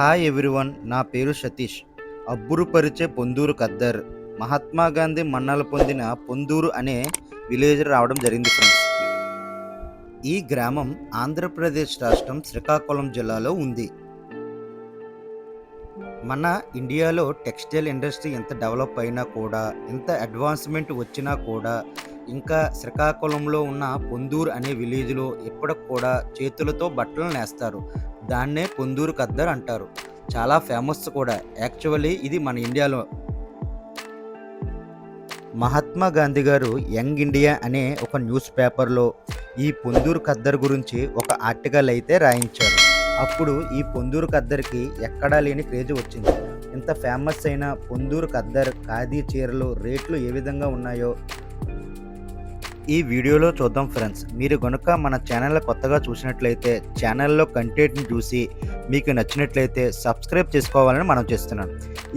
Hi everyone నా పేరు సతీష్. అబ్బురుపరిచే పొందూరు కద్దర్ మహాత్మా గాంధీ మన్నలు పొందిన పొందూరు అనే విలేజ్ రావడం జరిగింది ఫ్రెండ్స్ ఈ గ్రామం ఆంధ్రప్రదేశ్ రాష్ట్రం శ్రీకాకుళం జిల్లాలో ఉంది. మన ఇండియాలో టెక్స్టైల్ ఇండస్ట్రీ ఎంత డెవలప్ అయినా కూడా ఎంత అడ్వాన్స్మెంట్ వచ్చినా కూడా ఇంకా శ్రీకాకుళంలో ఉన్న పొందూరు అనే విలేజ్లో ఇప్పటికి కూడా చేతులతో బట్టలు నేస్తారు. దాన్నే పొందూరు ఖద్దర్ అంటారు. చాలా ఫేమస్ కూడా. యాక్చువల్లీ ఇది మన ఇండియాలో. మహాత్మా గాంధీ గారు యంగ్ ఇండియా అనే ఒక న్యూస్ పేపర్లో ఈ పొందూరు ఖద్దర్ గురించి ఒక ఆర్టికల్ అయితే రాయించారు. అప్పుడు ఈ పొందూరు ఖద్దర్కి ఎక్కడా లేని క్రేజ్ వచ్చింది. ఇంత ఫేమస్ అయిన పొందూరు ఖద్దర్ ఖాదీ చీరలు రేట్లు ఏ విధంగా ఉన్నాయో ఈ వీడియోలో చూద్దాం ఫ్రెండ్స్. మీరు కనుక మన ఛానల్ కొత్తగా చూసినట్లయితే ఛానల్లో కంటెంట్ని చూసి మీకు నచ్చినట్లయితే సబ్స్క్రైబ్ చేసుకోవాలని మనం చేస్తున్నాం.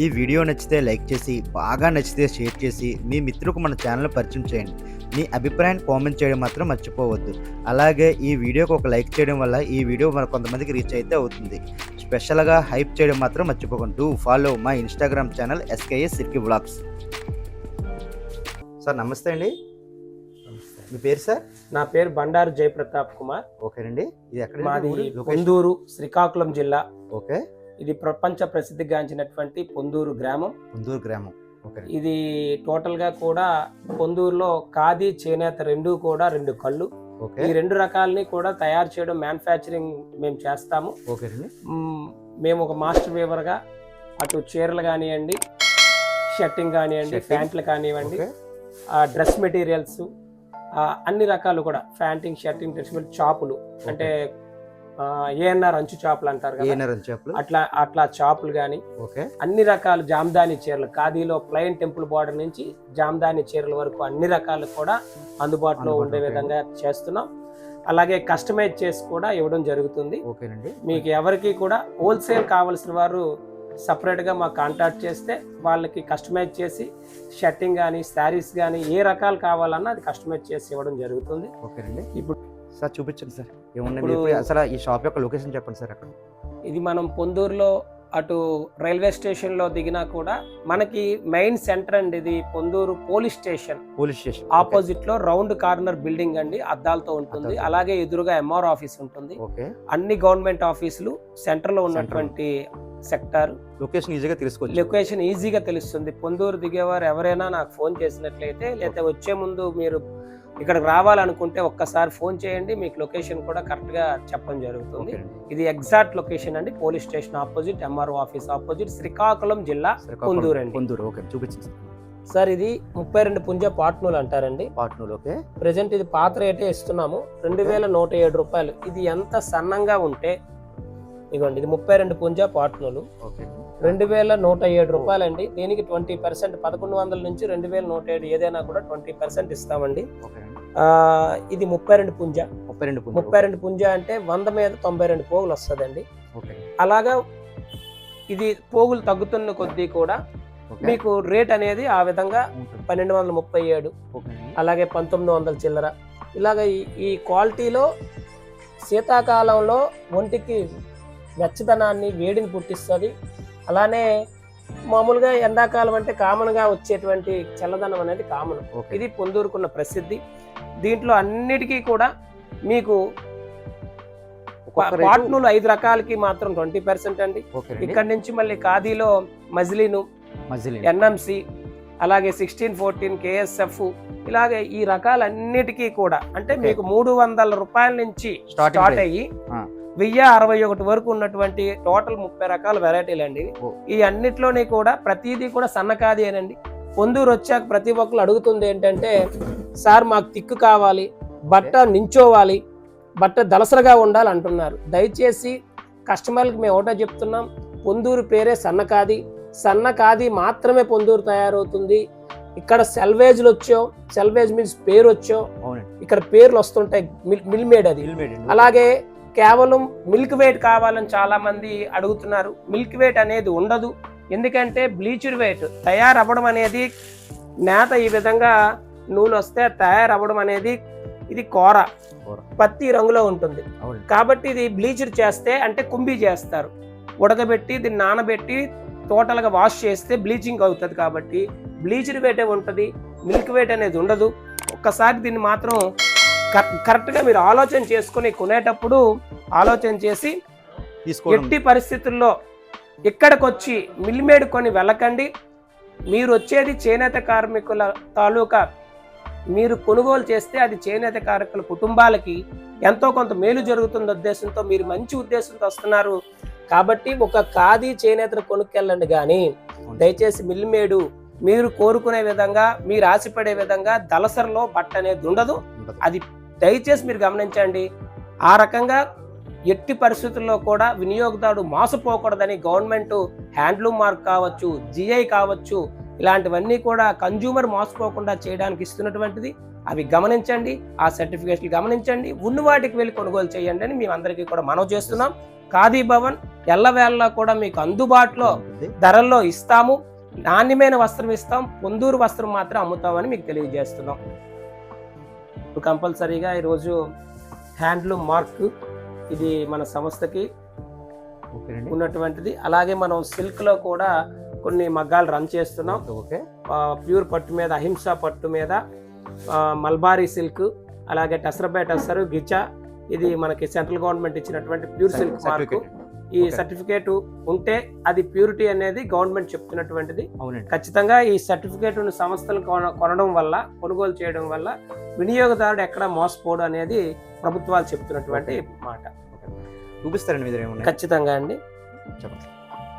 ఈ వీడియో నచ్చితే లైక్ చేసి బాగా నచ్చితే షేర్ చేసి మీ మిత్రులకు మన ఛానల్ పరిచయం చేయండి. మీ అభిప్రాయాన్ని కామెంట్ చేయడం మాత్రం మర్చిపోవద్దు. అలాగే ఈ వీడియోకి ఒక లైక్ చేయడం వల్ల ఈ వీడియో మన కొంతమందికి రీచ్ అయితే అవుతుంది. స్పెషల్గా హైప్ చేయడం మాత్రం మర్చిపోకండి. Do follow my Instagram channel SKS సిర్కి vlogs sir నమస్తే అండి. మీ పేరు సార్ నా పేరు బండారు జయప్రతాప్ కుమార్. ఓకేనండి ఇది ఎక్కడ మాది పొందూరు శ్రీకాకుళం జిల్లా. ఓకే. ఇది ప్రపంచ ప్రసిద్ధిగాంచినటువంటి పొందూరు గ్రామం. పొందూరు గ్రామం. ఓకే ఇది టోటల్గా కూడా పొందూరులో ఖాదీ చేనేత రెండు కూడా రెండు కళ్ళు. ఓకే. ఈ రెండు రకాలని కూడా తయారు చేయడం మ్యానుఫ్యాక్చరింగ్ మేము చేస్తాము. మ్మ్, ఒక మాస్టర్ వేవర్గా అటు చీరలు కానివ్వండి షర్టింగ్ కానివ్వండి. ప్యాంట్లు కానివ్వండి ఓకే. డ్రెస్ మెటీరియల్స్ అన్ని రకాలు కూడా ఫ్యాంటింగ్ షర్టింగ్ మెటీరియల్ చాపులు. అంటే ఏఎన్ఆర్ అంచు చాపులు అంటారు కదా. అట్లా అట్లా చాపులు కానీ ఓకే. అన్ని రకాల జామ్దాని చీరలు. ఖాదీలో ప్లెయిన్ టెంపుల్ బార్డర్ నుంచి జామ్దాని చీరల వరకు అన్ని రకాలు కూడా అందుబాటులో ఉండే విధంగా చేస్తున్నాం. అలాగే కస్టమైజ్ చేసి కూడా ఇవ్వడం జరుగుతుంది. మీకు ఎవరికి కూడా హోల్సేల్ కావాల్సిన వారు సపరేట్గా మాకు కాంటాక్ట్ చేస్తే వాళ్ళకి కస్టమైజ్ చేసి షర్టింగ్ కానీ శారీస్ కానీ ఏ రకాలు కావాలన్నా అది కస్టమైజ్ చేసి ఇవ్వడం జరుగుతుంది. ఓకేనండి ఇప్పుడు సార్ చూపించండి సార్. ఏమున్నాయి అసలు ఈ షాప్ యొక్క లొకేషన్ చెప్పండి సార్ అక్కడ. ఇది మనం పొందూరులో అటు రైల్వే స్టేషన్లో దిగినా కూడా మనకి మెయిన్ సెంటర్ అండి ఇది Ponduru police station. Police station. ఆపోజిట్లో రౌండ్ కార్నర్ బిల్డింగ్ అండి అద్దాలతో ఉంటుంది. అలాగే ఎదురుగా ఎంఆర్ ఆఫీస్ ఉంటుంది. అన్ని గవర్నమెంట్ ఆఫీసులు సెంటర్లో ఉన్నటువంటి సెక్టార్. లొకేషన్ ఈజీగా తెలుసుకోవచ్చు. లొకేషన్ ఈజీగా తెలుస్తుంది. పొందూరు దిగేవారు ఎవరైనా నాకు ఫోన్ చేసినట్లయితే లేకపోతే వచ్చే ముందు మీరు ఇక్కడికి రావాలనుకుంటే ఒక్కసారి ఫోన్ చేయండి మీకు లొకేషన్ కూడా కరెక్ట్గా చెప్పడం జరుగుతుంది. ఇది ఎగ్జాక్ట్ లొకేషన్ అండి police station opposite MRO office opposite Srikakulam జిల్లా. పొందూరు అండి. పొందూరు ఓకే చూపించండి. సార్ ఇది ముప్పై రెండు పుంజ పాట్నూలు అంటారండి. పాట్నూరు ఓకే. ప్రజెంట్ ఇది పాత రేటే ఇస్తున్నాము రెండు వేల నూట ఏడు రూపాయలు. ఇది ఎంత సన్నంగా ఉంటే ఇదిగోండి ఇది ముప్పై రెండు పుంజ పాట్నూలు. రెండు వేల నూట ఏడు రూపాయలండి. దీనికి ట్వంటీ పర్సెంట్ పదకొండు వందల నుంచి రెండు వేల నూట ఏడు ఏదైనా కూడా ట్వంటీ పర్సెంట్ ఇస్తామండి. ఇది ముప్పై రెండు పుంజ. ముప్పై రెండు. ముప్పై రెండు పుంజ అంటే వంద మీద తొంభై రెండు పోగులు వస్తుందండి అలాగా ఇది పోగులు తగ్గుతున్న కొద్దీ కూడా మీకు రేట్ అనేది ఆ విధంగా. పన్నెండు వందల ముప్పై ఏడు అలాగే పంతొమ్మిది వందల చిల్లర. ఇలాగ ఈ- ఈ క్వాలిటీలో శీతాకాలంలో ఒంటికి వెచ్చదనాన్ని వేడిని పుట్టిస్తుంది. అలానే మామూలుగా ఎండాకాలం అంటే కామన్గా వచ్చేటువంటి చల్లదనం అనేది కామన్. ఇది పొందూరుకున్న ప్రసిద్ధి. దీంట్లో అన్నిటికీ కూడా మీకు పాట్నులు ఐదు రకాలకి మాత్రం ట్వంటీ పర్సెంట్ అండి. ఇక్కడ నుంచి మళ్ళీ ఖాదీలో మజిలీను మజిలీ ఎన్ఎంసి అలాగే సిక్స్టీన్ ఫోర్టీన్ కేఎస్ఎఫ్ ఇలాగే ఈ రకాలన్నిటికీ కూడా. అంటే. మీకు మూడు వందల రూపాయల నుంచి స్టార్ట్. అయ్యి. వెయ్యి అరవై ఒకటి వరకు ఉన్నటువంటి టోటల్ ముప్పై రకాల వెరైటీలు అండి. ఈ అన్నిట్లోని కూడా ప్రతిదీ కూడా సన్నకాది అనండి పొందూరు వచ్చాక ప్రతి ఒక్కరు అడుగుతుంది ఏంటంటే సార్ మాకు తిక్కు కావాలి బట్ట నించోవాలి బట్ట దలసరగా ఉండాలి అంటున్నారు. దయచేసి కస్టమర్లకు మేము ఒకటో చెప్తున్నాం పొందూరు పేరే సన్నకాది. సన్నకాది మాత్రమే పొందూరు తయారవుతుంది. ఇక్కడ సెల్వేజ్లు వచ్చో సెల్వేజ్ మీన్స్ పేరు వచ్చో ఇక్కడ పేర్లు వస్తుంటాయి మిల్ మేడ్ అది. అలాగే కేవలం మిల్క్ వెయిట్ కావాలని చాలా మంది అడుగుతున్నారు. మిల్క్ వెయిట్ అనేది ఉండదు. ఎందుకంటే బ్లీచ్డ్ వెయిట్ తయారవ్వడం అనేది నేత ఈ విధంగా నూనె వస్తే తయారవ్వడం అనేది ఇది కూర. పత్తి రంగులో ఉంటుంది. కాబట్టి ఇది బ్లీచ్డ్ చేస్తే అంటే కుంబి చేస్తారు. ఉడకబెట్టి దీన్ని నానబెట్టి టోటల్గా వాష్ చేస్తే బ్లీచింగ్ అవుతుంది కాబట్టి బ్లీచ్డ్ వేటే ఉంటుంది. మిల్క్ వేట్ అనేది ఉండదు. ఒక్కసారి దీన్ని మాత్రం కరెక్ట్గా మీరు ఆలోచన చేసుకొని కొనేటప్పుడు ఆలోచన చేసి ఎట్టి పరిస్థితుల్లో ఇక్కడికి వచ్చి మిల్లిమేడ్ కొని వెళ్ళకండి. మీరు వచ్చేది చేనేత కార్మికుల తాలూకా మీరు కొనుగోలు చేస్తే అది చేనేత కార్మికుల కుటుంబాలకి ఎంతో కొంత మేలు జరుగుతున్న ఉద్దేశంతో మీరు మంచి ఉద్దేశంతో వస్తున్నారు. కాబట్టి ఒక ఖాదీ చేనేతను కొనుక్కెళ్ళండి కానీ దయచేసి మిల్లిమేడు మీరు కోరుకునే విధంగా మీరు ఆశపడే విధంగా దళసరిలో బట్ట అనేది ఉండదు. అది దయచేసి మీరు గమనించండి. ఆ రకంగా ఎట్టి పరిస్థితుల్లో కూడా వినియోగదారుడు మోసపోకూడదని గవర్నమెంట్ హ్యాండ్లూమ్ మార్క్ కావచ్చు జిఐ కావచ్చు ఇలాంటివన్నీ కూడా కన్జ్యూమర్ మోసపోకుండా చేయడానికి ఇస్తున్నటువంటిది. అవి గమనించండి ఆ సర్టిఫికేట్లు గమనించండి ఉన్న వాటికి వెళ్ళి కొనుగోలు చేయండి అని మేము అందరికీ కూడా మనవి చేస్తున్నాం. ఖాదీ భవన్ ఎల్లవేళలా కూడా మీకు అందుబాటులో ధరల్లో ఇస్తాము. నాణ్యమైన వస్త్రం ఇస్తాం పొందూరు వస్త్రం మాత్రం అమ్ముతామని మీకు తెలియజేస్తున్నాం. ఇప్పుడు కంపల్సరీగా ఈరోజు హ్యాండ్లూమ్ మార్క్ ఇది మన సంస్థకి ఉన్నటువంటిది. అలాగే మనం సిల్క్లో కూడా కొన్ని మగ్గాలు రన్ చేస్తున్నాం. ఓకే ప్యూర్ పట్టు మీద అహింస పట్టు మీద మల్బారీ సిల్క్ అలాగే టసరబై టసరు గిచా. ఇది మనకి సెంట్రల్ గవర్నమెంట్ ఇచ్చినటువంటి ప్యూర్ సిల్క్ మార్క్. ఈ. సర్టిఫికేట్ ఉంటే అది ప్యూరిటీ అనేది గవర్నమెంట్ చెప్తున్నటువంటిది. ఖచ్చితంగా ఈ సర్టిఫికేట్ ఉన్న సంస్థలు కొన- కొనడం వల్ల కొనుగోలు చేయడం వల్ల వినియోగదారుడు ఎక్కడ మోసపోడు అనేది ప్రభుత్వాలు చెప్తున్నటువంటి మాట. చూపిస్తారండి ఖచ్చితంగా అండి.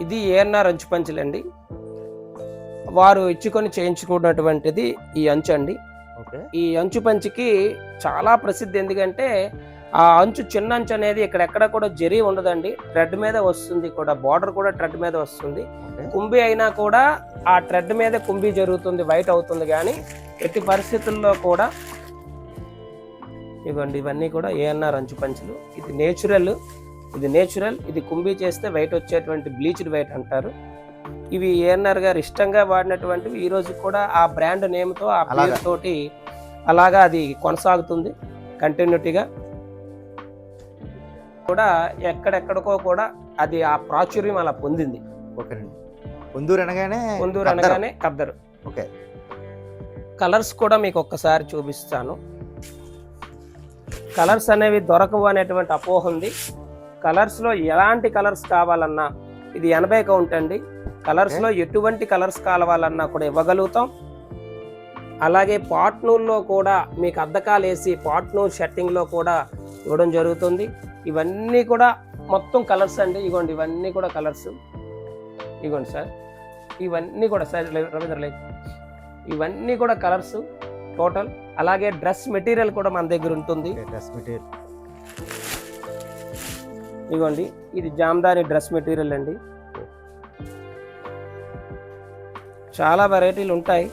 ఇది ఏఎన్ఆర్ అంచు పంచులండి వారు ఇచ్చుకొని చేయించుకున్నటువంటిది ఈ అంచు అండి. ఈ అంచు పంచికి చాలా ప్రసిద్ధి. ఎందుకంటే ఆ అంచు చిన్న అంచు అనేది ఇక్కడెక్కడ కూడా జరీ ఉండదండి. ట్రెడ్ మీద వస్తుంది కూడా. బార్డర్ కూడా ట్రెడ్ మీద వస్తుంది. కుంబి అయినా కూడా ఆ ట్రెడ్ మీద కుంబి జరుగుతుంది వైట్ అవుతుంది కానీ ఎట్టి పరిస్థితుల్లో కూడా ఇవ్వండి. ఇవన్నీ కూడా ఏఎన్ఆర్ అంచు పంచులు. ఇది నేచురల్ ఇది నేచురల్ ఇది కుంబి చేస్తే వైట్ వచ్చేటువంటి బ్లీచ్డ్ వైట్ అంటారు. ఇవి ఏఎన్ఆర్ గారు ఇష్టంగా వాడినటువంటివి. ఈ రోజు కూడా ఆ బ్రాండ్ నేమ్తో ఆ అలాగా. పేరు తోటి అలాగా అది కొనసాగుతుంది. కంటిన్యూటీగా కూడా ఎక్కడెక్కడికో కూడా అది ఆ ప్రాచుర్యం అలా పొందింది. ఓకేనండి పొందూరు అనగానే పొందూరు. అనగానే కద్దరు. ఓకే. కలర్స్ కూడా మీకు ఒక్కసారి చూపిస్తాను. కలర్స్ అనేవి దొరకవు అనేటువంటి అపోహ ఉంది. కలర్స్లో ఎలాంటి కలర్స్ కావాలన్నా ఇది ఎనభై కౌంట్ అండి. కలర్స్లో ఎటువంటి కలర్స్ కావాలన్నా కూడా ఇవ్వగలుగుతాం. అలాగే పాట్నూల్లో కూడా మీకు అద్దకాలు వేసి పాట్నూర్ షర్టింగ్లో కూడా ఇవ్వడం జరుగుతుంది. ఇవన్నీ కూడా మొత్తం కలర్స్ అండి. ఇగోండి ఇవన్నీ కూడా కలర్స్. ఇగోండి సార్. ఇవన్నీ కూడా సార్ రవీంద్ర లేదు ఇవన్నీ కూడా కలర్స్ టోటల్. అలాగే డ్రెస్ మెటీరియల్ కూడా మన దగ్గర ఉంటుంది. Dress material. ఇదిగోండి ఇది జామ్దాని డ్రెస్ మెటీరియల్ అండి. చాలా వెరైటీలు ఉంటాయి.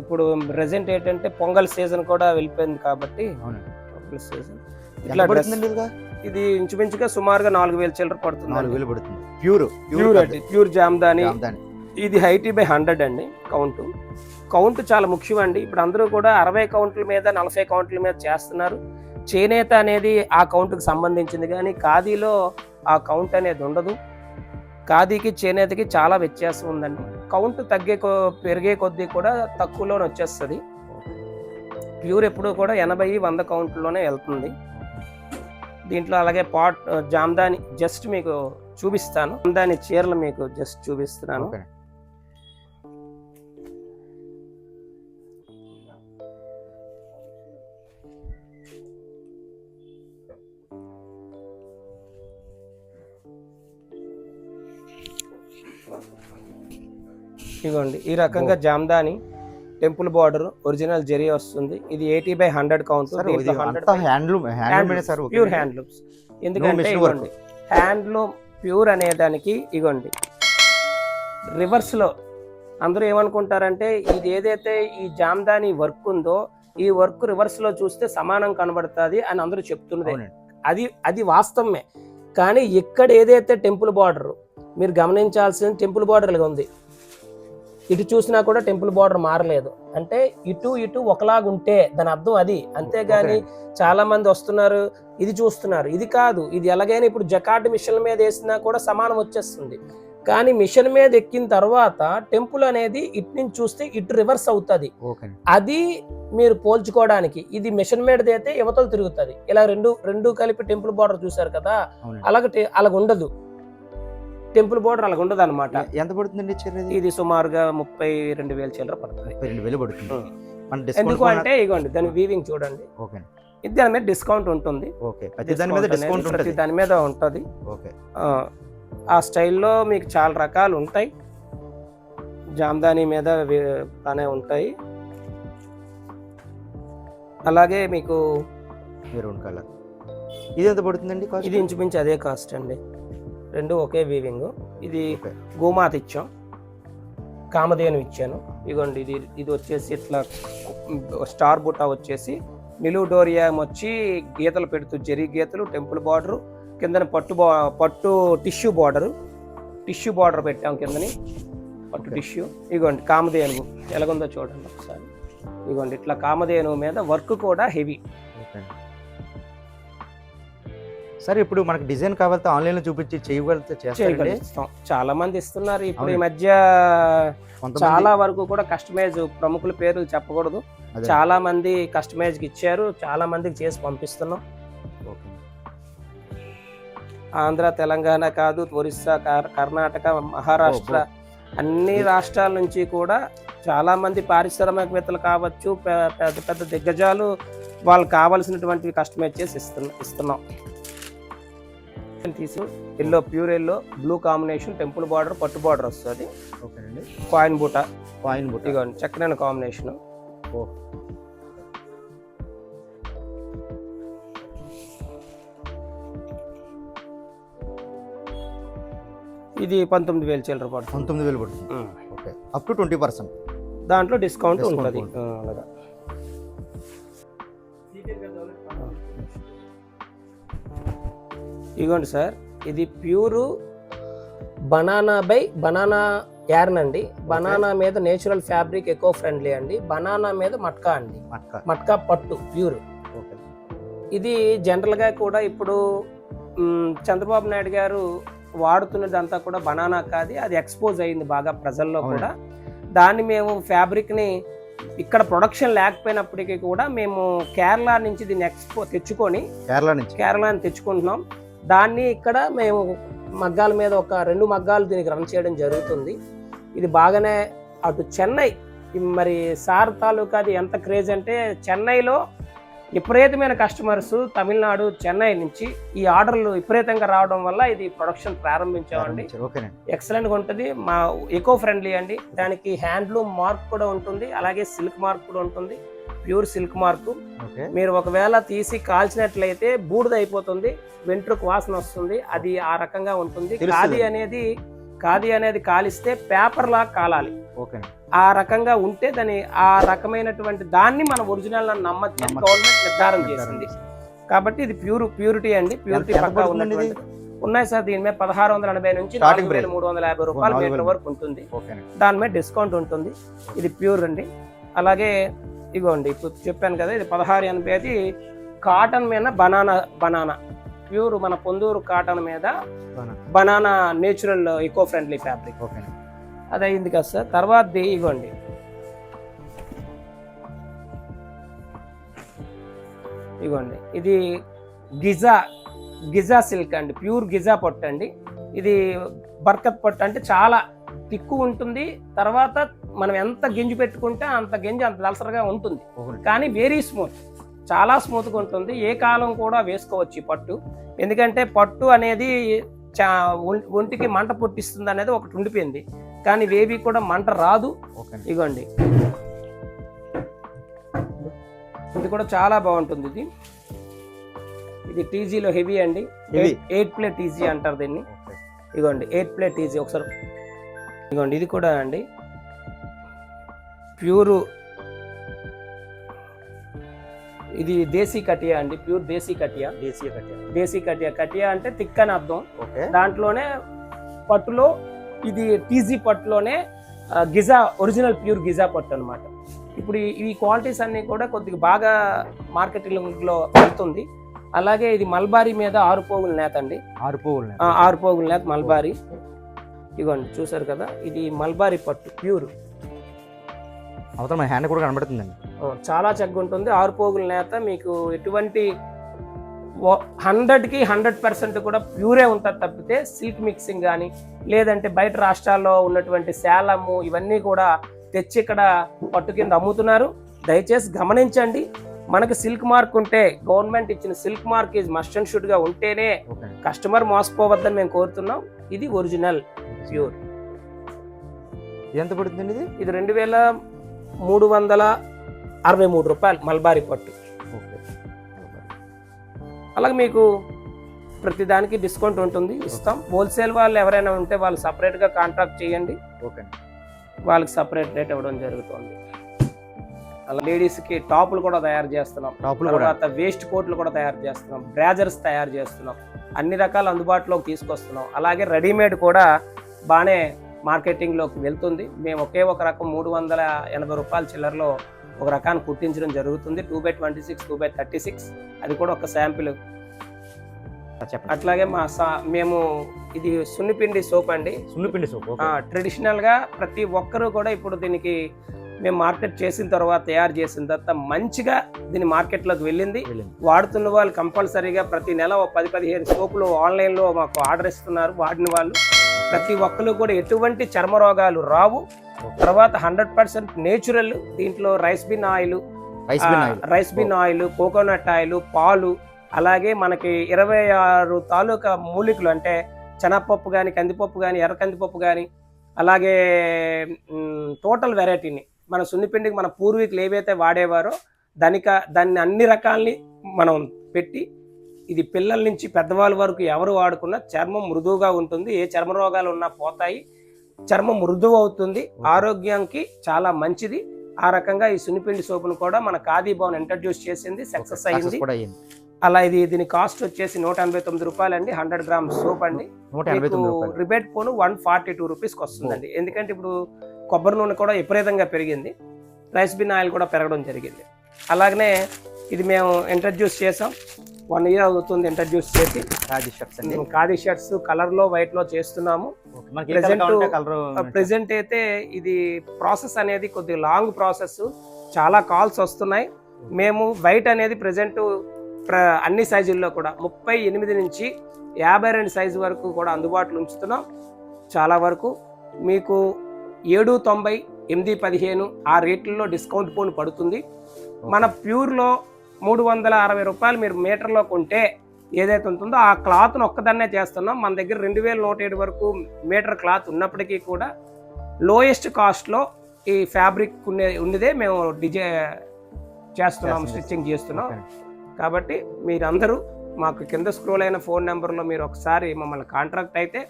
ఇప్పుడు ప్రెసెంట్ ఏంటంటే పొంగల్ సీజన్ కూడా వెళ్ళిపోయింది కాబట్టి పొంగల్ సీజన్. ఇట్లా పడుతుందండి ఇది ఇంచుమించుగా సుమారుగా నాలుగు వేల చిల్లర నాలుగు పడుతుంది వేలు పడుతుంది. ప్యూర్ ప్యూర్ అండి ప్యూర్ జామ్దాని. దాని ఇది హైటీ బై హండ్రెడ్ అండి కౌంట్. కౌంట్ చాలా ముఖ్యం అండి ఇప్పుడు అందరూ కూడా అరవై కౌంట్ల మీద నలభై కౌంట్ల మీద చేస్తున్నారు. చేనేత అనేది ఆ కౌంట్కి సంబంధించింది కానీ ఖాదీలో ఆ కౌంట్ అనేది ఉండదు. ఖాదీకి చేనేతకి చాలా వ్యత్యాసం ఉందండి. కౌంట్ తగ్గే కొ పెరిగే కొద్దీ కూడా తక్కువలోనే వచ్చేస్తుంది. ప్యూర్ ఎప్పుడు కూడా ఎనభై వంద కౌంట్లోనే వెళ్తుంది. దీంట్లో అలాగే పాట్ జామ్దాని జస్ట్ మీకు చూపిస్తాను. జామ్దాని చీరలు మీకు జస్ట్ చూపిస్తున్నాను. ఇదిగోండి ఈ రకంగా Jamdani temple border original zari వస్తుంది. ఇది eighty by hundred count. Handloom pure handlooms. ఎందుకంటే. ఇగోండి హ్యాండ్లూమ్ ప్యూర్ అనేదానికి ఇగోండి రివర్స్లో అందరూ ఏమనుకుంటారంటే ఇది ఏదైతే ఈ జామ్దాని వర్క్ ఉందో ఈ వర్క్ రివర్స్లో చూస్తే సమానం కనబడుతుంది అని అందరూ చెప్తున్నది అవునండి. అది అది వాస్తవమే. కానీ ఇక్కడ ఏదైతే టెంపుల్ బార్డర్ మీరు గమనించాల్సిన టెంపుల్ బార్డర్ ఉంది. ఇటు చూసినా కూడా టెంపుల్ బార్డర్ మారలేదు. అంటే ఇటు ఇటు ఒకలాగా ఉంటే దాని అర్థం అది. అంతేగాని చాలా మంది వస్తున్నారు ఇది చూస్తున్నారు. ఇది కాదు. ఇది ఎలాగైనా ఇప్పుడు జకాట్ మిషన్ మీద వేసినా కూడా సమానం వచ్చేస్తుంది. కానీ మిషన్ మీద ఎక్కిన తర్వాత టెంపుల్ అనేది ఇటు నుంచి చూస్తే ఇటు రివర్స్ అవుతుంది. అది మీరు పోల్చుకోవడానికి ఇది మిషన్ మీద అయితే యువతలు తిరుగుతుంది. ఇలా రెండు రెండు కలిపి టెంపుల్ బార్డర్ చూసారు కదా? అలాగ అలాగ ఉండదు టెంపుల్ బార్డర్ అలాగ ఉండదు అనమాట ఎంత పడుతుందండి చీర ఇది సుమారుగా ముప్పై రెండు వేల చిల్లర పడుతుంది. ముప్పై రెండు వేలు పడుతుంది. ఎందుకు అంటే ఇగోండి దాని వీవింగ్ చూడండి. ఓకే. దాని మీద డిస్కౌంట్ ఉంటుంది. ఓకే దాని మీద డిస్కౌంట్ ఉంటుంది. దాని మీద ఉంటుంది. ఓకే. ఆ స్టైల్లో మీకు చాలా రకాలు ఉంటాయి. జామ్దాని మీద బాగానే ఉంటాయి. అలాగే మీకు మెరూన్ కలర్. ఇది ఎంత పడుతుందండి ఇది ఇంచుమించు అదే కాస్ట్ అండి. రెండు ఒకే వీవింగ్ ఇది గోమాత ఇచ్చాం కామధేను ఇచ్చాను. ఇగోండి ఇది ఇది వచ్చేసి ఇట్లా స్టార్ బుట్ట వచ్చేసి నిలువు డోరియాం వచ్చి గీతలు పెడుతూ జరి గీతలు టెంపుల్ బార్డర్ కిందన పట్టు బా పట్టు టిష్యూ బార్డర్. టిష్యూ బార్డర్ పెట్టాం కిందని. పట్టు టిష్యూ. ఇగోండి కామధేను ఎలాగుందో చూడండి ఒకసారి. ఇగోండి ఇట్లా కామధేను మీద వర్క్ కూడా హెవీ. సరే ఇప్పుడు మనకి డిజైన్ కావాలంటే ఆన్లైన్లో చూపించి చేయగలిగితే చాలా మంది ఇస్తున్నారు. ఇప్పుడు ఈ. మధ్య చాలా వరకు కూడా కస్టమైజ్ ప్రముఖుల పేర్లు చెప్పకూడదు. చాలా మంది కస్టమైజ్కి ఇచ్చారు. చాలా మందికి చేసి పంపిస్తున్నాం. ఆంధ్ర తెలంగాణ కాదు ఒరిస్సా కర్- కర్ణాటక మహారాష్ట్ర అన్ని రాష్ట్రాల నుంచి కూడా చాలా మంది పారిశ్రామికవేత్తలు కావచ్చు పెద్ద పెద్ద దిగ్గజాలు వాళ్ళకి కావాల్సినటువంటివి కస్టమైజ్ చేసి ఇస్తున్నా ఇస్తున్నాం. తీసి yellow pure yellow blue combination temple border పట్టు బార్డర్ వస్తుంది. ఓకేనండి. కాయిన్ బూట. కాయిన్ బుట్ట ఇదిగోండి చక్కనైన కాంబినేషన్ ఓ. ఇది పంతొమ్మిది వేలు చిల్లర పడుతుంది. పంతొమ్మిది వేలు పడుతుంది. Okay. Up to twenty percent దాంట్లో డిస్కౌంట్ ఉంటుంది. అలాగా. ఇదిగోండి సార్ ఇది pure banana by banana yarn అండి బనానా మీద నేచురల్ ఫ్యాబ్రిక్ ఎకో ఫ్రెండ్లీ అండి. బనానా మీద మట్కా అండి. మట్క. పట్టు ప్యూర్. ఓకే. ఇది జనరల్గా కూడా ఇప్పుడు చంద్రబాబు నాయుడు గారు వాడుతున్నదంతా కూడా బనానా కాదు అది ఎక్స్పోజ్ అయింది బాగా ప్రజల్లో. కూడా. దాన్ని మేము ఫ్యాబ్రిక్ని ఇక్కడ ప్రొడక్షన్ లేకపోయినప్పటికీ కూడా మేము కేరళ నుంచి దీన్ని ఎక్స్పో తెచ్చుకొని కేరళ నుంచి. కేరళని తెచ్చుకుంటున్నాం. దాన్ని ఇక్కడ మేము మగ్గాల మీద ఒక రెండు మగ్గాలు దీనికి రన్ చేయడం జరుగుతుంది. ఇది బాగానే అటు చెన్నై మరి సార్ తాలూకాది ఎంత క్రేజ్ అంటే చెన్నైలో విపరీతమైన కస్టమర్స్ తమిళనాడు చెన్నై నుంచి ఈ ఆర్డర్లు విపరీతంగా రావడం వల్ల ఇది ప్రొడక్షన్ ప్రారంభించామండి. ఎక్సలెంట్గా ఉంటుంది. మా ఎకో ఫ్రెండ్లీ అండి. దానికి హ్యాండ్లూమ్ మార్క్ కూడా ఉంటుంది. అలాగే సిల్క్ మార్క్ కూడా ఉంటుంది. ప్యూర్ సిల్క్ మార్క్ మీరు ఒకవేళ తీసి కాల్చినట్లయితే బూడిద అయిపోతుంది వెంట్రుకు వాసన వస్తుంది అది ఆ రకంగా ఉంటుంది. ఖాదీ అనేది ఖాదీ అనేది కాలిస్తే పేపర్ లా కాలాలి ఆ రకంగా ఉంటే దాని ఆ రకమైనటువంటి దాన్ని మన ఒరిజినల్ నమ్మచ్చు నమ్మచ్చు. గవర్నమెంట్ నిర్ధారణ చేసింది కాబట్టి ఇది ప్యూర్ ప్యూరిటీ అండి ప్యూరిటీ పక్కా? ఉన్నటువంటి ఉన్నాయి సార్ దీని మీద పదహారు వందల ఎనభై నుంచి. మూడు వందల యాభై రూపాయల మీటర్. వరకు ఉంటుంది దాని మీద డిస్కౌంట్ ఉంటుంది ఇది ప్యూర్ అండి అలాగే ఇగోండి ఇప్పుడు చెప్పాను కదా ఇది పదహారు ఎనభై అది కాటన్ మీద బనానా బనానా. ప్యూర్ మన పొందూరు కాటన్ మీద? Banana natural eco friendly fabric ఓకేనండి అది అయింది కదా సార్ తర్వాత ఇగోండి. ఇగోండి ఇది గిజా గిజా సిల్క్ అండి ప్యూర్ గిజా పట్టు అండి ఇది బర్కత్ పట్టు అంటే చాలా తిక్కు ఉంటుంది తర్వాత మనం ఎంత గింజి పెట్టుకుంటే అంత గింజి అంత దలసరగా ఉంటుంది. కానీ వెరీ స్మూత్ చాలా స్మూత్గా ఉంటుంది. ఏ కాలం కూడా వేసుకోవచ్చు ఈ పట్టు. ఎందుకంటే పట్టు అనేది చా ఒంటికి మంట పుట్టిస్తుంది అనేది ఒకటి ఉండిపోయింది. కానీ వేవి కూడా మంట రాదు. ఇగోండి. ఇది కూడా చాలా బాగుంటుంది ఇది. ఇది టీజీలో హెవీ అండి. ఎయిట్ ప్లేట్ టీజీ అంటారు దీన్ని. ఇగోండి ఎయిట్ ప్లేట్ టీజీ ఒకసారి. ఇగోండి ఇది కూడా అండి. ప్యూరు ఇది దేశీ కటియా అండి? ప్యూర్ దేశీ కటియా దేశీయ కట్టారు దేశీ కటియా కటియా అంటే థిక్ అని అర్థం. ఓకే. దాంట్లోనే పట్టులో ఇది టీజీ పట్టులోనే గిజా ఒరిజినల్ ప్యూర్ గిజా పట్టు అనమాట ఇప్పుడు ఈ- క్వాలిటీస్ అన్నీ కూడా కొద్దిగా బాగా మార్కెటింగ్లో వెళ్తుంది. అలాగే ఇది మల్బారీ మీద ఆరు పోగుల నేత అండి. ఆరు ఆ, ఆరు పోగుల నేత మల్బారీ. ఇదిగోండి చూసారు కదా? ఇది మల్బారీ పట్టు ప్యూర్. అవతల మన హ్యాండ్ కూడా కనబడుతుందండి. చాలా చక్కగా ఉంటుంది ఆరు పోగుల నేత మీకు ఎటువంటి హండ్రెడ్కి హండ్రెడ్ పర్సెంట్ కూడా ప్యూరే ఉంటుంది తప్పితే సిల్క్ మిక్సింగ్ కానీ లేదంటే బయట రాష్ట్రాల్లో ఉన్నటువంటి శాలము ఇవన్నీ కూడా తెచ్చి ఇక్కడ పట్టు కింద అమ్ముతున్నారు. దయచేసి గమనించండి. మనకి సిల్క్ మార్క్ ఉంటే గవర్నమెంట్ ఇచ్చిన silk mark is must and షుడ్గా ఉంటేనే కస్టమర్ మోసపోవద్దని మేము కోరుతున్నాం. ఇది ఒరిజినల్ ప్యూర్ ఎంత పడుతుందండి ఇది? ఇది రెండు వేల మూడు వందల అరవై మూడు రూపాయలు మల్బారీ పట్టు. అలాగే మీకు ప్రతి దానికి డిస్కౌంట్ ఉంటుంది ఇస్తాం. హోల్సేల్ వాళ్ళు ఎవరైనా ఉంటే వాళ్ళు సపరేట్గా కాంట్రాక్ట్ చేయండి. ఓకే. వాళ్ళకి సపరేట్ రేట్ ఇవ్వడం జరుగుతుంది. అలా లేడీస్కి టాపులు కూడా తయారు చేస్తున్నాం. టాపులు కూడా. తర్వాత వేస్ట్ కోట్లు కూడా తయారు చేస్తున్నాం. బ్రాజర్స్ తయారు చేస్తున్నాం. అన్ని రకాల అందుబాటులోకి తీసుకొస్తున్నాం. అలాగే రెడీమేడ్ కూడా బాగానే మార్కెటింగ్లోకి వెళ్తుంది. మేము ఒకే ఒక రకం మూడు వందల ఎనభై రూపాయల చిల్లరలో ఒక రకాన్ని కుట్టించడం జరుగుతుంది. Two by twenty six two by thirty six. అది కూడా ఒక శాంపిల్. అట్లాగే మా సా మేము ఇది సున్నిపిండి సోప్ అండి. సున్నిపిండి సోప్ ఆ, ట్రెడిషనల్గా ప్రతి ఒక్కరూ కూడా ఇప్పుడు దీనికి మేము మార్కెట్ చేసిన తర్వాత తయారు చేసిన తర్వాత మంచిగా దీని మార్కెట్లోకి వెళ్ళింది. వాడుతున్న వాళ్ళు కంపల్సరీగా ప్రతి నెల పది పదిహేను సోపులు ఆన్లైన్లో మాకు ఆర్డర్ ఇస్తున్నారు. వాడిన వాళ్ళు ప్రతి ఒక్కరు కూడా ఎటువంటి చర్మ రోగాలు రావు. తర్వాత హండ్రెడ్ పర్సెంట్ నేచురల్ దీంట్లో rice bran oil rice bran oil. Coconut oil పాలు అలాగే మనకి ఇరవై ఆరు తాలూకా మూలికలు అంటే శనగపప్పు కానీ కందిపప్పు కానీ ఎర్ర కందిపప్పు కానీ అలాగే టోటల్ వెరైటీని మన సున్నిపిండికి మన పూర్వీకులు ఏవైతే వాడేవారో దానిక దాన్ని అన్ని రకాలని మనం పెట్టి ఇది పిల్లల నుంచి పెద్దవాళ్ళ వరకు ఎవరు వాడుకున్నా చర్మం మృదువుగా ఉంటుంది. ఏ చర్మ రోగాలు ఉన్నా పోతాయి. చర్మం మృదువు అవుతుంది. ఆరోగ్యానికి చాలా మంచిది. ఆ రకంగా ఈ సున్నిపిండి సోపును కూడా మన ఖాదీ భవన్ ఇంట్రడ్యూస్ చేసింది. సక్సెస్ అయింది. అలా ఇది దీని కాస్ట్ వచ్చేసి నూట ఎనభై తొమ్మిది రూపాయలు అండి. హండ్రెడ్ గ్రామ్ సోప్ అండి. రిబేట్ పోను వన్ ఫార్టీ టూ రూపీస్కి వస్తుందండి. ఎందుకంటే ఇప్పుడు కొబ్బరి నూనె కూడా విపరీతంగా పెరిగింది. రైస్ బిన్ ఆయిల్ కూడా పెరగడం జరిగింది. అలాగనే ఇది మేము ఇంట్రడ్యూస్ చేసాం వన్ ఇయర్ అవుతుంది ఇంట్రడ్యూస్ చేసి. ఖాదీ షర్ట్స్ అండి. ఖాదీ షర్ట్స్ కలర్లో వైట్లో చేస్తున్నాము ప్రెసెంట్ అయితే ఇది ప్రాసెస్ అనేది కొద్దిగా లాంగ్ ప్రాసెస్ చాలా కాల్స్ వస్తున్నాయి. మేము వైట్ అనేది ప్రజెంట్ అన్ని సైజుల్లో కూడా ముప్పై ఎనిమిది నుంచి యాభై రెండు సైజు వరకు కూడా అందుబాటులో ఉంచుతున్నాం. చాలా వరకు మీకు ఏడు తొంభై ఎనిమిది పదిహేను ఆ రేట్లలో డిస్కౌంట్ పోను పడుతుంది. మన ప్యూర్లో మూడు వందల అరవై రూపాయలు మీరు మీటర్లో కొంటే ఏదైతే ఉంటుందో ఆ క్లాత్ను ఒక్కదాన్నే చేస్తున్నాం. మన దగ్గర రెండు వేల నూట ఏడు వరకు మీటర్ క్లాత్ ఉన్నప్పటికీ కూడా లోయెస్ట్ కాస్ట్లో ఈ ఫ్యాబ్రిక్ ఉన్నే ఉన్నదే మేము డిజై చేస్తున్నాం చేస్తున్నాం. స్టిచ్చింగ్ చేస్తున్నాం. కాబట్టి మీరందరూ మాకు కింద స్క్రోల్ అయిన ఫోన్ నెంబర్లో మీరు ఒకసారి మమ్మల్ని కాంట్రాక్ట్ అయితే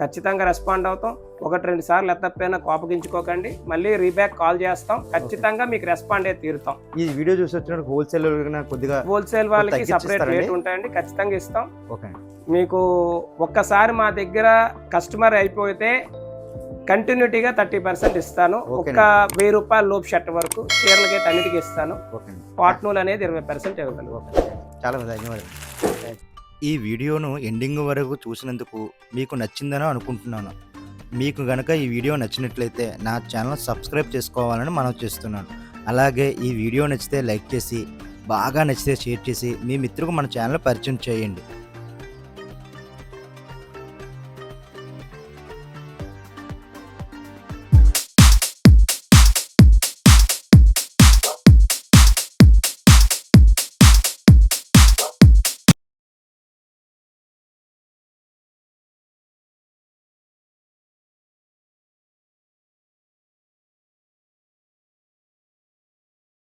ఖచ్చితంగా రెస్పాండ్ అవుతాం. ఒకటి రెండు సార్లు ఎత్తపోయినా కోపగించుకోకండి. మళ్ళీ రీబ్యాక్ కాల్ చేస్తాం. ఖచ్చితంగా మీకు రెస్పాండ్ అయితే తీరుతాం. ఈ వీడియో చూసి వచ్చిన హోల్సేల్ కొద్దిగా హోల్సేల్ వాళ్ళకి సపరేట్? రేట్ ఉంటాయండి. ఖచ్చితంగా ఇస్తాం. ఓకే. మీకు ఒక్కసారి మా దగ్గర కస్టమర్ అయిపోతే కంటిన్యూటీగా థర్టీ పర్సెంట్ ఇస్తాను. ఒక్క వెయ్యి రూపాయల లోపు షర్ట్ వరకు చీరలకి అన్నిటికీ ఇస్తాను. పాట్నూల్ అనేది ఇరవై పర్సెంట్ ఇవ్వగలను. చాలా ధన్యవాదాలు. ఈ వీడియోను ఎండింగ్ వరకు చూసినందుకు మీకు నచ్చిందని అనుకుంటున్నాను. మీకు గనక ఈ వీడియో నచ్చినట్లయితే నా ఛానల్ సబ్స్క్రైబ్ చేసుకోవాలని మనం చేస్తున్నాను. అలాగే ఈ వీడియో నచ్చితే లైక్ చేసి బాగా నచ్చితే షేర్ చేసి మీ మిత్రులకు మన ఛానల్ పరిచయం చేయండి.